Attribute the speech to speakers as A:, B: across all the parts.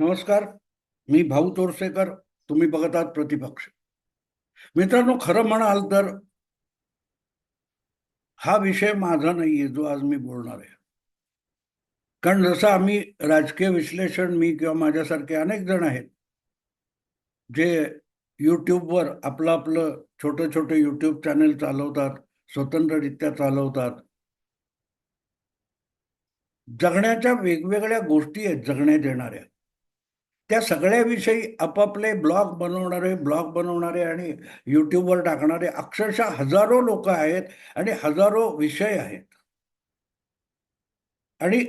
A: नमस्कार मी भाऊ तोरसेकर तुम्ही बघत आहात प्रतिपक्ष. मित्रांनो खरं म्हणाल तर हा विषय माझा नाहीये जो आज मी बोलणार आहे. कारण जसं आम्ही राजकीय विश्लेषण मी किंवा माझ्यासारखे अनेक जण आहेत जे यूट्यूबवर आपलं आपलं छोटं छोटं यूट्यूब चॅनेल चालवतात स्वतंत्ररित्या चालवतात. जगण्याच्या वेगवेगळ्या गोष्टी आहेत जगण्यात येणाऱ्या त्या सगळ्याविषयी आपापले ब्लॉग बनवणारे ब्लॉग बनवणारे आणि यूट्यूबवर टाकणारे अक्षरशः हजारो लोक आहेत आणि हजारो विषय आहेत. आणि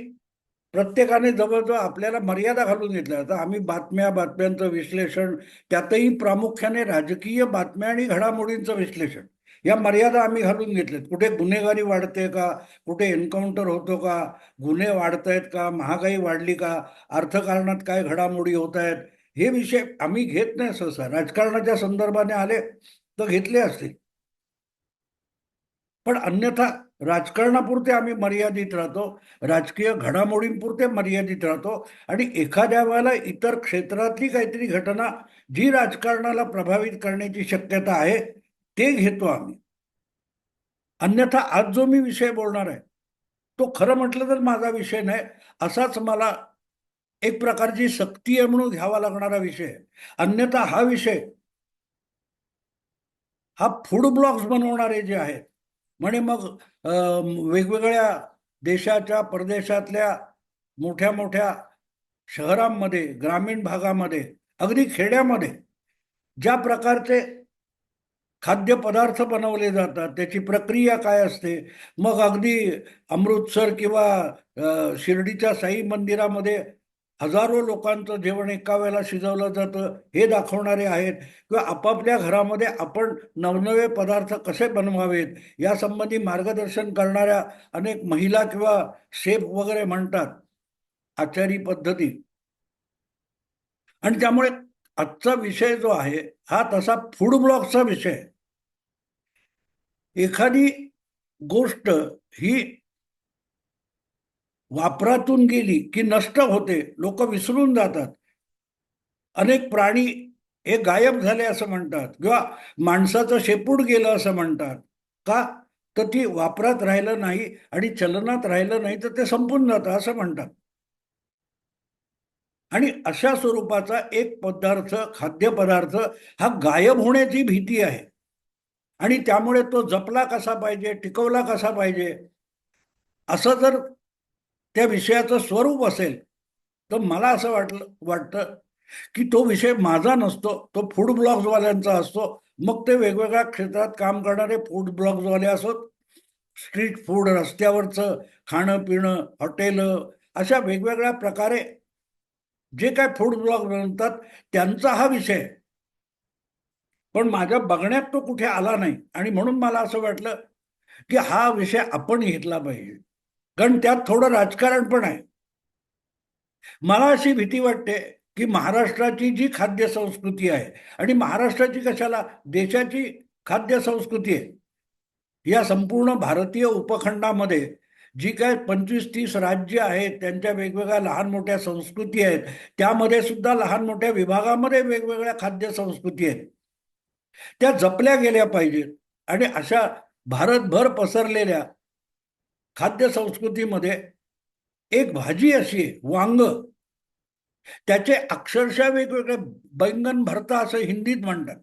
A: प्रत्येकाने जवळजवळ आपल्याला मर्यादा घालून घेतल्या. आता आम्ही बातम्या बातम्यांचं विश्लेषण त्यातही प्रामुख्याने राजकीय बातम्या आणि घडामोडींचं विश्लेषण. या मर्यादा आम्ही घालून घेतल्यात. कुठे गुन्हेगारी वाढते का? कुठे एन्काउंटर होतो का? गुन्हे वाढत आहेत का? महागाई वाढली का? अर्थकारणात काय घडामोडी होत आहेत हे विषय आम्ही घेत नाही सहसा. राजकारणाच्या संदर्भाने आले तर घेतले असतील पण अन्यथा राजकारणापुरते आम्ही मर्यादित राहतो. राजकीय घडामोडींपुरते मर्यादित राहतो. आणि एखाद्या वेळेला इतर क्षेत्रातली काहीतरी घटना जी राजकारणाला प्रभावित करण्याची शक्यता आहे ते घेतो आम्ही. अन्यथा आज जो मी विषय बोलणार आहे तो खरं म्हटलं तर माझा विषय नाही असाच मला एक प्रकारची सक्ती आहे म्हणून घ्यावा लागणारा विषय अन्यथा हा विषय हा फूड ब्लॉग्स बनवणारे जे आहेत म्हणे मग वेगवेगळ्या देशाच्या परदेशातल्या मोठ्या मोठ्या शहरांमध्ये ग्रामीण भागामध्ये अगदी खेड्यामध्ये ज्या प्रकारचे खाद्यपदार्थ बनवले जातात. त्याची प्रक्रिया काय असते? मग अगदी अमृतसर किंवा शिर्डीच्या साई मंदिरामध्ये हजारो लोकांचं जेवण एका वेळेला शिजवलं जातं. हे दाखवणारे आहेत. किंवा आपापल्या घरामध्ये आपण नवनवे पदार्थ कसे बनवावेत? यासंबंधी मार्गदर्शन करणाऱ्या अनेक महिला किंवा शेफ वगैरे म्हणतात. आचारी पद्धती. आणि त्यामुळे आजचा विषय जो आहे हा तसा फूड ब्लॉगचा विषय एखादी गोष्ट ही वापरातून गेली की नष्ट होते लोक विसरून जातात. अनेक प्राणी हे गायब झाले असं म्हणतात किंवा माणसाचं शेपूट गेलं असं म्हणतात. का? तर ती वापरात राहिलं नाही आणि चलनात राहिलं नाही तर ते संपून जातं असं म्हणतात. आणि अशा स्वरूपाचा एक पदार्थ खाद्यपदार्थ हा गायब होण्याची भीती आहे. आणि त्यामुळे तो जपला कसा पाहिजे टिकवला कसा पाहिजे असं जर त्या विषयाचं स्वरूप असेल तर मला असं वाटलं वाटतं की तो विषय माझा नसतो तो फूड ब्लॉग्सवाल्यांचा असतो. मग ते वेगवेगळ्या क्षेत्रात काम करणारे फूड ब्लॉग्सवाले असोत स्ट्रीट फूड रस्त्यावरचं खाणं पिणं हॉटेल अशा वेगवेगळ्या प्रकारे जे काय फूड ब्लॉग बनवतात त्यांचा हा विषय पण माझ्या बघण्यात तो कुठे आला नाही. आणि म्हणून मला असं वाटलं की हा विषय आपण घेतला पाहिजे. कारण त्यात थोडं राजकारण पण आहे. मला अशी भीती वाटते की महाराष्ट्राची जी खाद्य संस्कृती आहे आणि महाराष्ट्राची कशाला? देशाची खाद्य संस्कृती आहे. या संपूर्ण भारतीय उपखंडामध्ये जी काय पंचवीस तीस राज्य आहेत त्यांच्या वेगवेगळ्या लहान मोठ्या संस्कृती आहेत त्यामध्ये सुद्धा लहान मोठ्या विभागामध्ये वेगवेगळ्या खाद्य संस्कृती आहेत. त्या जपल्या गेल्या पाहिजेत. आणि अशा भारतभर पसरलेल्या खाद्य संस्कृतीमध्ये एक भाजी अशी आहे वांग. त्याचे अक्षरशः वेगवेगळे बैंगन भरता असं हिंदीत म्हणतात.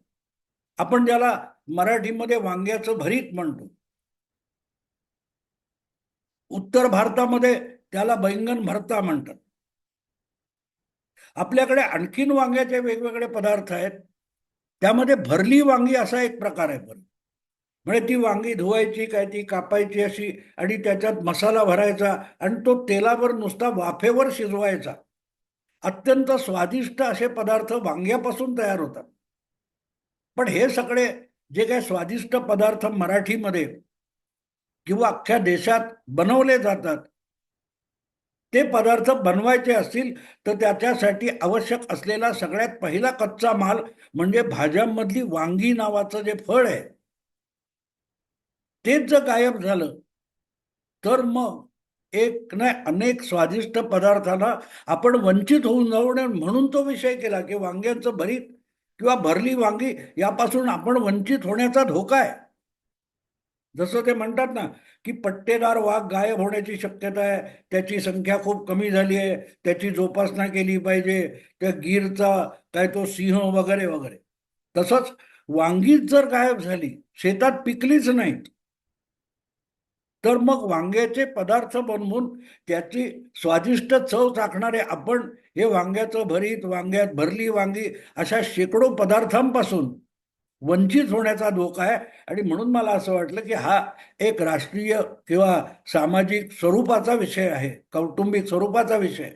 A: आपण ज्याला मराठीमध्ये वांग्याचं भरीत म्हणतो. उत्तर भारतामध्ये त्याला बैंगन भरता म्हणतात. आपल्याकडे आणखीन वांग्याचे वेगवेगळे पदार्थ आहेत. त्यामध्ये भरली वांगी असा एक प्रकार आहे पण म्हणजे ती वांगी धुवायची काय ती कापायची अशी आणि त्याच्यात मसाला भरायचा आणि तो तेलावर नुसता वाफेवर शिजवायचा. अत्यंत स्वादिष्ट असे पदार्थ वांग्यापासून तयार होतात. पण हे सगळे जे काही स्वादिष्ट पदार्थ मराठीमध्ये किंवा अख्ख्या देशात बनवले जातात ते पदार्थ बनवायचे असतील तर त्याच्यासाठी आवश्यक असलेला सगळ्यात पहिला कच्चा माल म्हणजे भाज्यांमधली वांगी नावाचं जे फळ आहे तेच जर गायब झालं तर मग एक नाही अनेक स्वादिष्ट पदार्थाला आपण वंचित होऊन जाऊ नये म्हणून तो विषय केला की वांग्यांचं भरीत किंवा भरली वांगी यापासून आपण वंचित होण्याचा धोका आहे. जसं ते म्हणतात ना की पट्टेदार वाघ गायब होण्याची शक्यता आहे त्याची संख्या खूप कमी झाली आहे त्याची जोपासना केली पाहिजे त्या गीरचा काय तो सिंह वगैरे वगैरे. तसंच वांगीच जर गायब झाली शेतात पिकलीच नाहीत तर मग वांग्याचे पदार्थ बनवून त्याची स्वादिष्ट चव चाखणारे आपण हे वांग्याचं भरीत वांग्यात भरली वांगी अशा शेकडो पदार्थांपासून वंचित होण्याचा धोका आहे. आणि म्हणून मला असं वाटलं की हा एक राष्ट्रीय किंवा सामाजिक स्वरूपाचा विषय आहे. कौटुंबिक स्वरूपाचा विषय.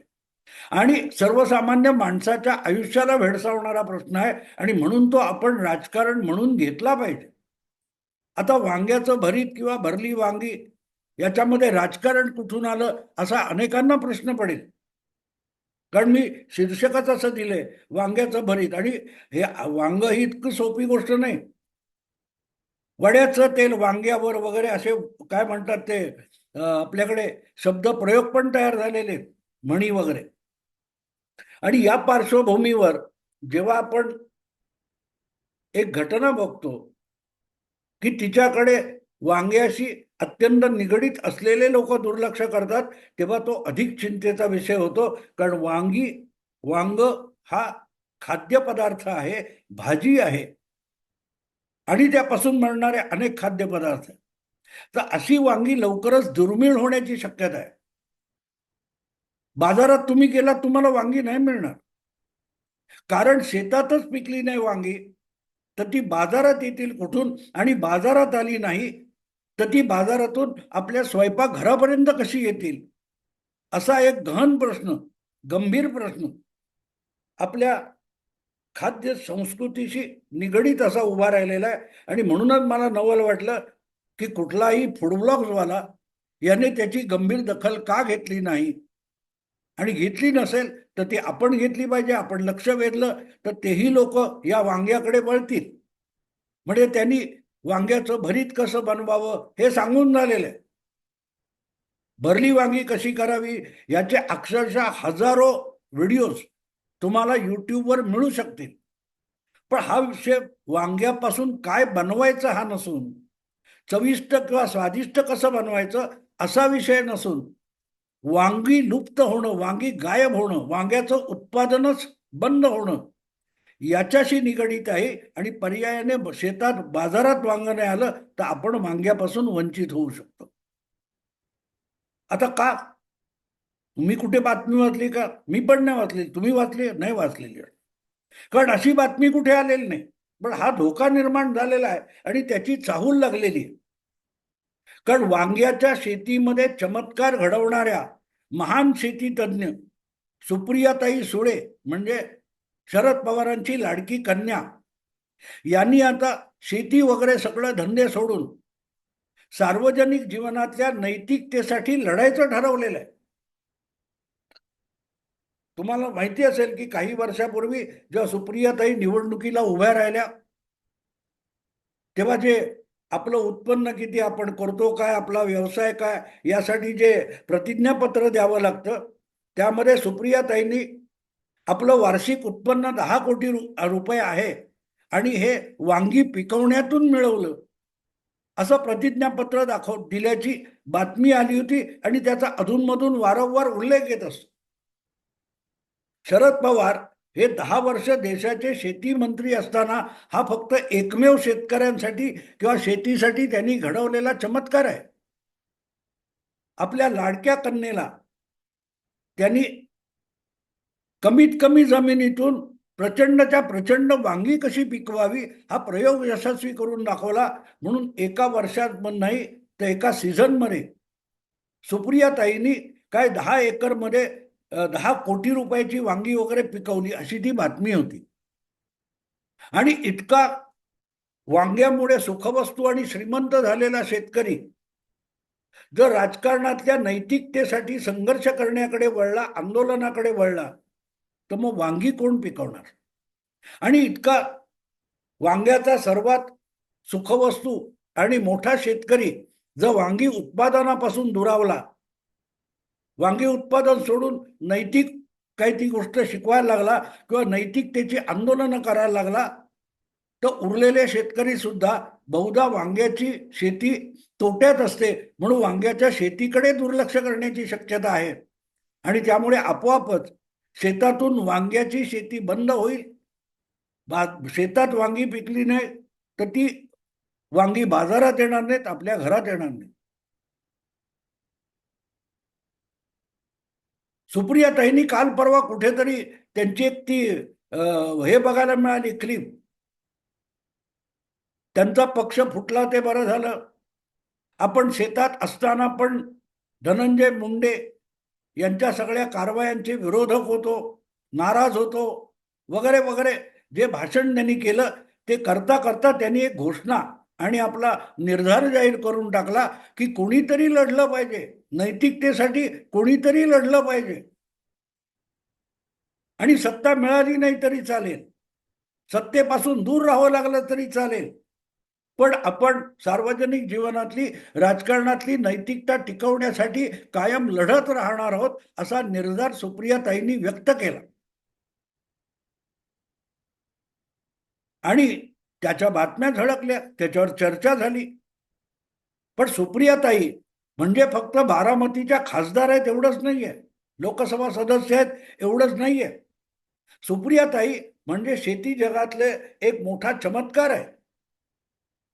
A: आणि सर्वसामान्य माणसाच्या आयुष्याला भेडसावणारा प्रश्न आहे. आणि म्हणून तो आपण राजकारण म्हणून घेतला पाहिजे. आता वांग्याचं भरीत किंवा भरली वांगी याच्यामध्ये राजकारण कुठून आलं असा अनेकांना प्रश्न पडेल. कारण मी शीर्षकच असं दिलंय वांग्याचं भरीत. आणि हे वांग ही इतकं सोपी गोष्ट नाही. वड्याचं तेल वांग्यावर वगैरे असे काय म्हणतात ते आपल्याकडे शब्द प्रयोग पण तयार झालेले म्हणी वगैरे. आणि या पार्श्वभूमीवर जेव्हा आपण एक घटना बघतो की तिच्याकडे वांग्याशी अत्यंत निगडीत असलेले लोक दुर्लक्ष करतात तेव्हा तो अधिक चिंतेचा विषय होतो. कारण वांगी वांग हा खाद्यपदार्थ आहे भाजी आहे. आणि त्यापासून मिळणारे अनेक खाद्यपदार्थ तर अशी वांगी लवकरच दुर्मिळ होण्याची शक्यता आहे. बाजारात तुम्ही गेलात तुम्हाला वांगी नाही मिळणार. कारण शेतातच पिकली नाही वांगी. तर ती बाजारात येतील कुठून? आणि बाजारात आली नाही तर ती बाजारातून आपल्या स्वयंपाक घरापर्यंत कशी येतील? असा एक गहन प्रश्न गंभीर प्रश्न आपल्या खाद्य संस्कृतीशी निगडीत असा उभा राहिलेला आहे. आणि म्हणूनच मला नवल वाटलं की कुठलाही फूडब्लॉग्सवाला याने त्याची गंभीर दखल का घेतली नाही? आणि घेतली नसेल तर ती आपण घेतली पाहिजे आपण लक्ष वेधलं तर तेही लोक या वांग्याकडे वळतील. म्हणजे त्यांनी वांग्याचं भरीत कसं बनवावं हे सांगून झालेलं आहे. भरली वांगी कशी करावी याचे अक्षरशः हजारो व्हिडिओज तुम्हाला युट्यूबवर मिळू शकतील. पण हा विषय वांग्यापासून काय बनवायचं हा नसून चविष्ट किंवा स्वादिष्ट कसं बनवायचं असा विषय नसून वांगी लुप्त होणं वांगी गायब होणं वांग्याचं उत्पादनच बंद होणं याच्याशी निगडीत आहे आणि पर्यायाने शेतात बाजारात वांग नाही आलं तर आपण वांग्यापासून वंचित होऊ शकतो. आता का? तुम्ही कुठे बातमी वाचली का? मी पण नाही वाचली तुम्ही वाचली? नाही वाचलेली. कारण अशी बातमी कुठे आलेली नाही. पण हा धोका निर्माण झालेला आहे आणि त्याची चाहूल लागलेली आहे. कारण वांग्याच्या शेतीमध्ये चमत्कार घडवणाऱ्या महान शेतीतज्ञ सुप्रियाताई सुळे म्हणजे शरद पवारांची लाडकी कन्या. यांनी आता शेती वगैरे सगळं धंदे सोडून सार्वजनिक जीवनातल्या नैतिकतेसाठी लढायचं ठरवलेलं आहे. तुम्हाला माहिती असेल की काही वर्षापूर्वी जेव्हा सुप्रियाताई निवडणुकीला उभ्या राहिल्या तेव्हा जे आपलं उत्पन्न किती आपण करतो काय आपला व्यवसाय काय यासाठी जे प्रतिज्ञापत्र द्यावं लागतं त्यामध्ये सुप्रियाताईंनी आपलं वार्षिक उत्पन्न दहा कोटी रु- रुपये आहे आणि हे वांगी पिकवण्यातून मिळवलं. असं प्रतिज्ञापत्र दाखव दिल्याची बातमी आली होती आणि त्याचा अधूनमधून वारंवार उल्लेख येत असतो. शरद पवार हे दहा वर्ष देशाचे शेती मंत्री असताना हा फक्त एकमेव शेतकऱ्यांसाठी किंवा शेतीसाठी त्यांनी घडवलेला चमत्कार आहे. आपल्या लाडक्या कन्येला त्यांनी कमीत कमी जमिनीतून प्रचंडच्या प्रचंड वांगी कशी पिकवावी हा प्रयोग यशस्वी करून दाखवला. म्हणून एका वर्षात पण नाही तर एका सीझनमध्ये सुप्रियाताईंनी काय दहा एकरमध्ये दहा कोटी रुपयाची वांगी वगैरे पिकवली अशी ती बातमी होती. आणि इतका वांग्यामुळे सुखवस्तू आणि श्रीमंत झालेला शेतकरी जर राजकारणातल्या नैतिकतेसाठी संघर्ष करण्याकडे वळला आंदोलनाकडे वळला तर मग वांगी कोण पिकवणार? आणि इतका वांग्याचा सर्वात सुखवस्तू आणि मोठा शेतकरी जर वांगी उत्पादनापासून दुरावला वांगी उत्पादन सोडून नैतिक काही ती गोष्ट शिकवायला लागला किंवा नैतिकतेची आंदोलनं करायला लागला तर उरलेले शेतकरी सुद्धा बहुधा वांग्याची शेती तोट्यात असते. म्हणून वांग्याच्या शेतीकडे दुर्लक्ष करण्याची शक्यता आहे. आणि त्यामुळे आपोआपच शेतातून वांग्याची शेती बंद होईल. बा शेतात वांगी पिकली नाही तर ती वांगी बाजारात येणार नाहीत आपल्या घरात येणार नाही सुप्रिया ताईंनी काल परवा कुठेतरी त्यांची एक ती हे बघायला मिळाली क्लिप त्यांचा पक्ष फुटला ते बरं झालं. आपण शेतात असताना पण धनंजय मुंडे यांच्या सगळ्या कारवायांचे विरोधक होतो नाराज होतो वगैरे वगैरे. जे भाषण त्यांनी केलं ते करता करता त्यांनी एक घोषणा आणि आपला निर्धार जाहीर करून टाकला की कोणीतरी लढलं पाहिजे. नैतिकतेसाठी कोणीतरी लढलं पाहिजे. आणि सत्ता मिळाली नाही तरी चालेल. सत्तेपासून दूर राहावं लागलं तरी चालेल. पण आपण सार्वजनिक जीवनातली राजकारणातली नैतिकता टिकवण्यासाठी कायम लढत राहणार आहोत असा निर्धार सुप्रियाताईंनी व्यक्त केला. आणि त्याच्या बातम्या झळकल्या त्याच्यावर चर्चा झाली. पण सुप्रियाताई म्हणजे फक्त बारामतीच्या खासदार आहेत एवढंच नाहीये लोकसभा सदस्य आहेत एवढंच नाहीये. सुप्रियाताई म्हणजे शेती जगातले एक मोठा चमत्कार आहे.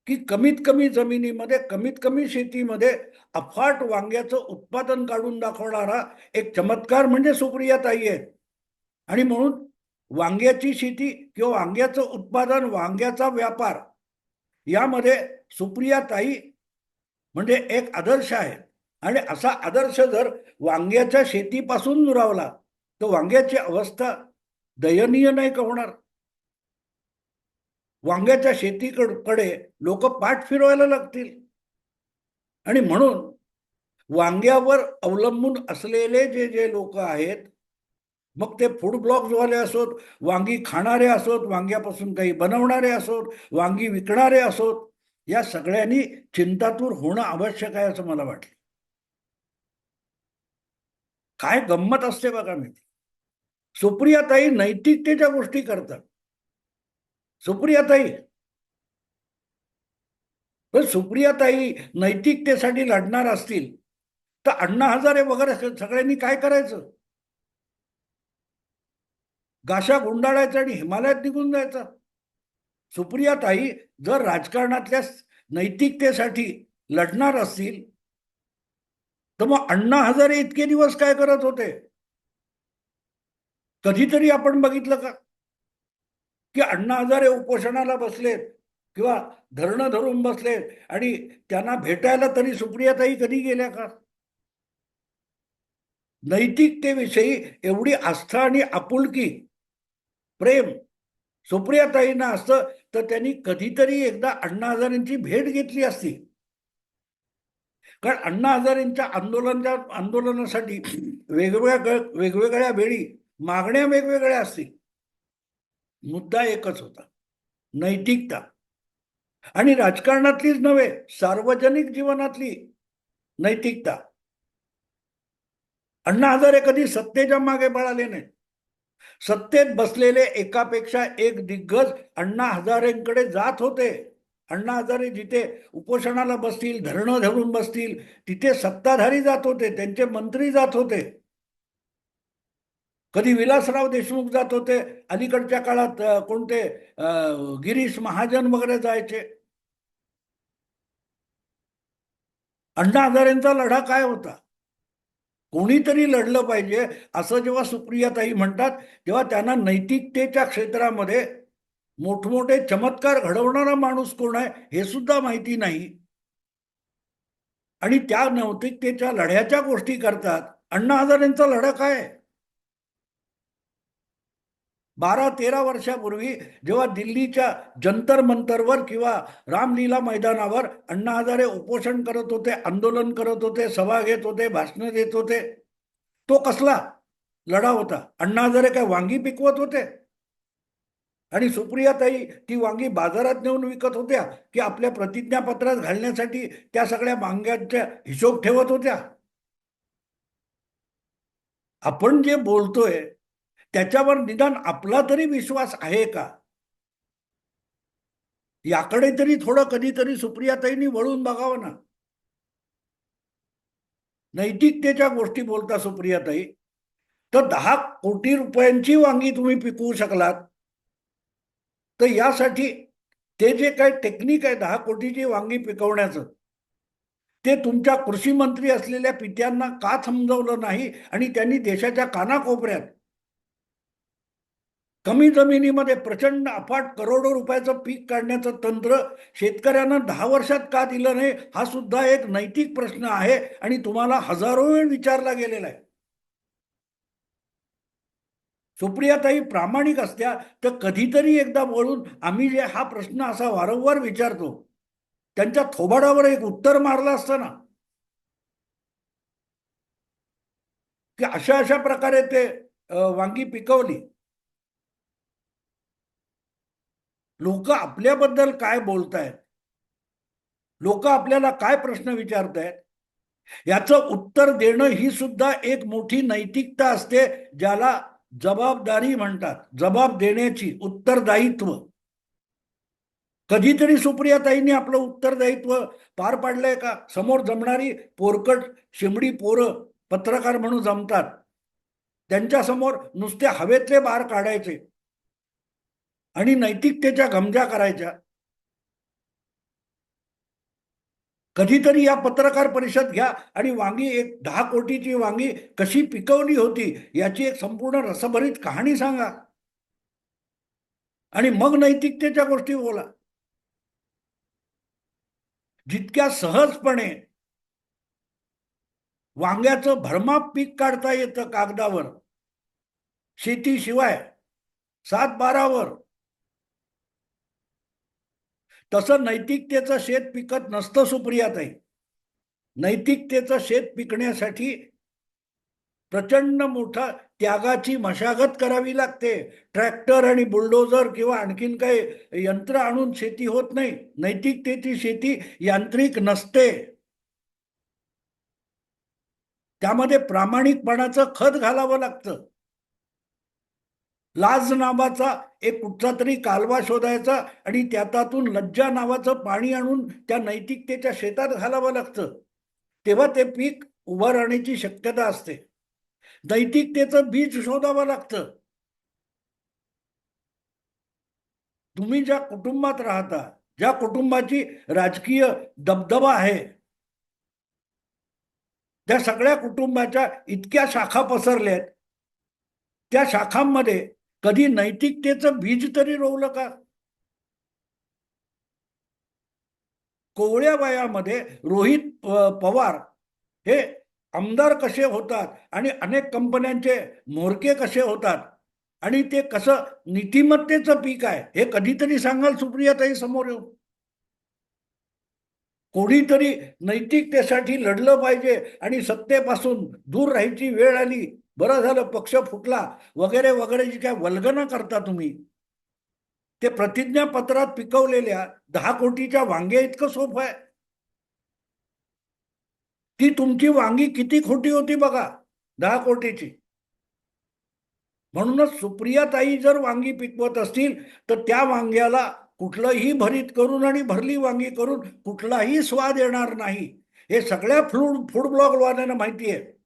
A: की कमीत कमी जमिनीमध्ये कमीत कमी शेतीमध्ये अफाट वांग्याचं उत्पादन काढून दाखवणारा एक चमत्कार म्हणजे सुप्रियाताई आहे आणि म्हणून वांग्याची शेती किंवा वांग्याचं उत्पादन वांग्याचा व्यापार यामध्ये सुप्रियाताई म्हणजे एक आदर्श आहे आणि असा आदर्श जर वांग्याच्या शेतीपासून दुरावला तर वांग्याची अवस्था दयनीय नाही का होणार? वांग्याच्या शेतीकडे लोक पाठ फिरवायला लागतील. आणि म्हणून वांग्यावर अवलंबून असलेले जे जे लोक आहेत मग ते फूड ब्लॉक्सवाले असोत वांगी खाणारे असोत वांग्यापासून काही बनवणारे असोत वांगी विकणारे असोत या सगळ्यांनी चिंतातूर होणं आवश्यक आहे असं मला वाटलं काय गंमत असते बघा मी. सुप्रियाताई नैतिकतेच्या गोष्टी करतात. सुप्रियाताई पण सुप्रियाताई नैतिकतेसाठी लढणार असतील तर अण्णा हजारे वगैरे सगळ्यांनी काय करायचं? गाशा गुंडाळायचा आणि हिमालयात निघून जायचा. सुप्रियाताई जर राजकारणातल्या नैतिकतेसाठी लढणार असतील तर मग अण्णा हजारे इतके दिवस काय करत होते? कधीतरी आपण बघितलं का? की अण्णा हजारे उपोषणाला बसलेत किंवा धरणं धरून बसलेत आणि त्यांना भेटायला तरी सुप्रियाताई कधी गेल्या का? नैतिकतेविषयी एवढी आस्था आणि आपुलकी प्रेम सुप्रियाताईंना असतं तर त्यांनी कधीतरी एकदा अण्णा हजारेंची भेट घेतली असती. कारण अण्णा हजारेंच्या आंदोलनाच्या आंदोलनासाठी वेगवेगळ्या वेगवेगळ्या वेळी मागण्या वेगवेगळ्या असतील. मुद्दा एकच होता. नैतिकता. आणि राजकारणातलीच नव्हे सार्वजनिक जीवनातली नैतिकता. अण्णा हजारे कधी सत्तेच्या मागे पळाले नाही सत्तेत बसलेले एकापेक्षा एक दिग्गज अण्णा हजारेंकडे जात होते. अण्णा हजारे जिथे उपोषणाला बसतील धरणं धरून बसतील तिथे सत्ताधारी जात होते त्यांचे मंत्री जात होते. कधी विलासराव देशमुख जात होते अलीकडच्या काळात कोणते गिरीश महाजन वगैरे जायचे. अण्णा हजारेंचा लढा काय होता? कोणीतरी लढलं पाहिजे असं जेव्हा सुप्रियाताई म्हणतात तेव्हा त्यांना नैतिकतेच्या क्षेत्रामध्ये मोठमोठे चमत्कार घडवणारा माणूस कोण आहे हे सुद्धा माहिती नाही. आणि त्या नैतिकतेच्या लढ्याच्या गोष्टी करतात. अण्णा हजारेंचा लढा काय? बारा तेरा वर्षापूर्वी जेव्हा दिल्लीच्या जंतर मंतरवर किंवा रामलीला मैदानावर अण्णा हजारे उपोषण करत होते आंदोलन करत होते सभा घेत होते भाषण देत होते तो कसला लढा होता? अण्णा हजारे काय वांगी पिकवत होते? आणि सुप्रियाताई ती वांगी बाजारात नेऊन विकत होत्या की आपल्या प्रतिज्ञापत्रात घालण्यासाठी त्या सगळ्या वांग्यांच्या हिशोब ठेवत होत्या? आपण जे बोलतोय त्याच्यावर निदान आपला तरी विश्वास आहे का? याकडे तरी थोडं कधीतरी सुप्रियाताईंनी वळून बघावं ना. नैतिकतेच्या गोष्टी बोलता सुप्रियाताई. तर दहा कोटी रुपयांची वांगी तुम्ही पिकवू शकलात. तर यासाठी ते जे काही टेक्निक आहे दहा कोटीची वांगी पिकवण्याचं ते तुमच्या कृषी मंत्री असलेल्या पित्यांना का समजवलं नाही आणि त्यांनी देशाच्या कानाकोपऱ्यात कमी जमिनीमध्ये प्रचंड अफाट करोडो रुपयाचं पीक काढण्याचं तंत्र शेतकऱ्यांना दहा वर्षात का दिलं नाही हा सुद्धा एक नैतिक प्रश्न आहे आणि तुम्हाला हजारो वेळ विचारला गेलेला आहे. सुप्रियाताई प्रामाणिक असत्या तर कधीतरी एकदा बोलून आम्ही जे हा प्रश्न असा वारंवार विचारतो त्यांच्या थोबाडावर एक उत्तर मारलं असतं ना. की अशा अशा प्रकारे ते वांगी पिकवली. लोक आपल्याबद्दल काय बोलतायत? लोक आपल्याला काय प्रश्न विचारतायत? याचं उत्तर देणं ही सुद्धा एक मोठी नैतिकता असते ज्याला जबाबदारी म्हणतात. जबाब देण्याची उत्तरदायित्व. कधीतरी सुप्रियाताईंनी आपलं उत्तरदायित्व पार पाडलंय का? समोर जमणारी पोरकट शिमडी पोरं पत्रकार म्हणून जमतात. त्यांच्यासमोर नुसते हवेतले बार काढायचे. आणि नैतिकतेच्या गमजा करायच्या. कधीतरी या पत्रकार परिषद घ्या आणि वांगी एक दहा कोटीची वांगी कशी पिकवली होती याची एक संपूर्ण रसभरीत कहाणी सांगा. आणि मग नैतिकतेच्या गोष्टी बोला. जितक्या सहजपणे वांग्याचं भरमाप पीक काढता येतं कागदावर शेतीशिवाय सात बारावर तसं नैतिकतेचं शेत पिकत नसतं सुप्रियाताई. नैतिकतेचं शेत पिकण्यासाठी प्रचंड मोठा त्यागाची मशागत करावी लागते. ट्रॅक्टर आणि बुलडोजर किंवा आणखीन काही यंत्र आणून शेती होत नाही. नैतिकतेची शेती यांत्रिक नसते. त्यामध्ये प्रामाणिकपणाचं खत घालावं लागतं. लाज नावाचा एक कुठचा तरी कालवा शोधायचा आणि त्यातातून लज्जा नावाचं पाणी आणून त्या नैतिकतेच्या शेतात घालावं लागतं. तेव्हा ते पीक उभं राहण्याची शक्यता असते. नैतिकतेचं बीज शोधावं लागतं. तुम्ही ज्या कुटुंबात राहता ज्या कुटुंबाची राजकीय दबदबा आहे त्या सगळ्या कुटुंबाच्या इतक्या शाखा पसरल्यात त्या शाखांमध्ये कधी नैतिकतेचं बीज तरी रोवलं का? कोवळ्या वयामध्ये रोहित पवार हे आमदार कसे होतात आणि अनेक कंपन्यांचे मोरके कसे होतात आणि ते कसं नीतिमत्तेचं पीक आहे हे कधीतरी सांगाल सुप्रियाताई समोर येऊन? कोणीतरी नैतिकतेसाठी लढलं पाहिजे आणि सत्तेपासून दूर राहायची वेळ आली बरं झालं पक्ष फुटला. वगैरे वगैरे जी काय वल्गना करता तुम्ही ते प्रतिज्ञापत्रात पिकवलेल्या दहा कोटीच्या वांगे इतकं सोपं आहे. ती तुमची वांगी किती खोटी होती बघा दहा कोटीची. म्हणूनच सुप्रियाताई जर वांगी पिकवत असतील तर त्या वांग्याला कुठलंही भरीत करून आणि भरली वांगी करून कुठलाही स्वाद येणार नाही. हे सगळ्या फूड फूड ब्लॉगवाल्यांना माहिती आहे.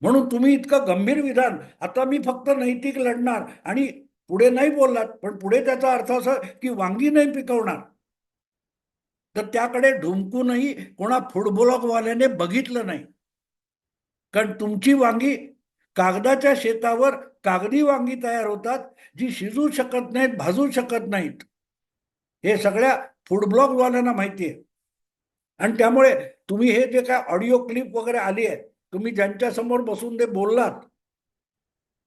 A: म्हणून तुम्ही इतकं गंभीर विधान. आता मी फक्त नैतिक लढणार आणि पुढे नाही बोललात पण पुढे त्याचा अर्थ असा की वांगी नाही पिकवणार. तर त्याकडे ढुंकूनही कोणा फुडब्लॉगवाल्याने बघितलं नाही. कारण तुमची वांगी कागदाच्या शेतावर कागदी वांगी तयार होतात जी शिजू शकत नाहीत भाजू शकत नाहीत. हे सगळ्या फूड ब्लॉगवाल्यांना माहिती आहे. आणि त्यामुळे तुम्ही हे जे काय ऑडिओ क्लिप वगैरे आली आहे तुम्ही ज्यांच्या समोर बसून ते बोललात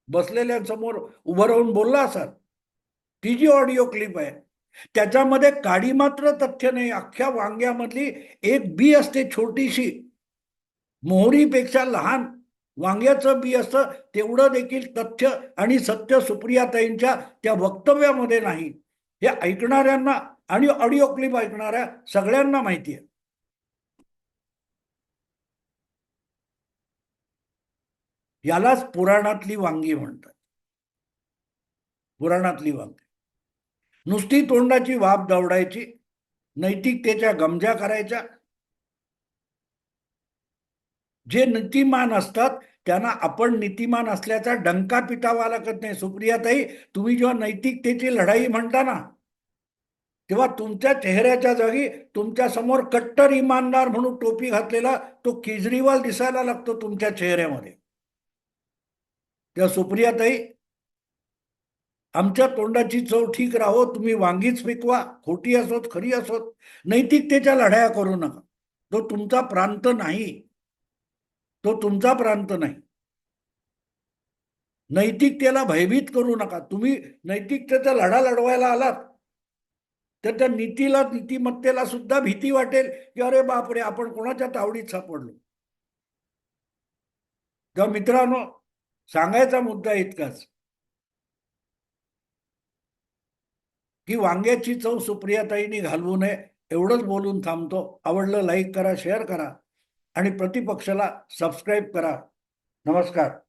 A: बसलेल्यांसमोर उभं राहून बोलला असाल ती जी ऑडिओ क्लिप आहे त्याच्यामध्ये काडी मात्र तथ्य नाही अख्ख्या वांग्यामधली एक बी असते छोटीशी मोहरीपेक्षा लहान वांग्याचं बी असतं तेवढं देखील तथ्य आणि सत्य सुप्रियाताईंच्या त्या वक्तव्यामध्ये नाही. हे ऐकणाऱ्यांना आणि ऑडिओ क्लिप ऐकणाऱ्या सगळ्यांना माहिती आहे. यालाच पुराणातली वांगी म्हणतात. पुराणातली वांगी. नुसती तोंडाची वाफ दवडायची नैतिकतेच्या गमजा करायच्या. जे नीतिमान असतात त्यांना आपण नीतिमान असल्याचा डंका पिटावा लागत नाही. सुप्रियाताई तुम्ही जेव्हा नैतिकतेची लढाई म्हणता ना तेव्हा तुमच्या चेहऱ्याच्या जागी तुमच्यासमोर कट्टर इमानदार म्हणून टोपी घातलेला तो केजरीवाल दिसायला लागतो तुमच्या चेहऱ्यामध्ये. त्या सुप्रियाताई आमच्या तोंडाची चव ठीक राहो तुम्ही वांगीच पिकवा खोटी असोत खरी असोत नैतिकतेच्या लढाया करू नका. तो तुमचा प्रांत नाही. तो तुमचा प्रांत नाही. नैतिकतेला भयभीत करू नका. तुम्ही नैतिकतेचा लढा लढवायला आलात तर त्या नीतीला नीतिमत्तेला सुद्धा भीती वाटेल की अरे बापरे आपण कोणाच्या तावडीत सापडलो? तेव्हा मित्रांनो सांगायचा मुद्दा इतकाच. की वांग्याची चव सुप्रियाताईंनी घालवू नये एवढंच बोलून थांबतो. आवडलं लाईक करा शेअर करा आणि प्रतिपक्षाला सबस्क्राईब करा. नमस्कार.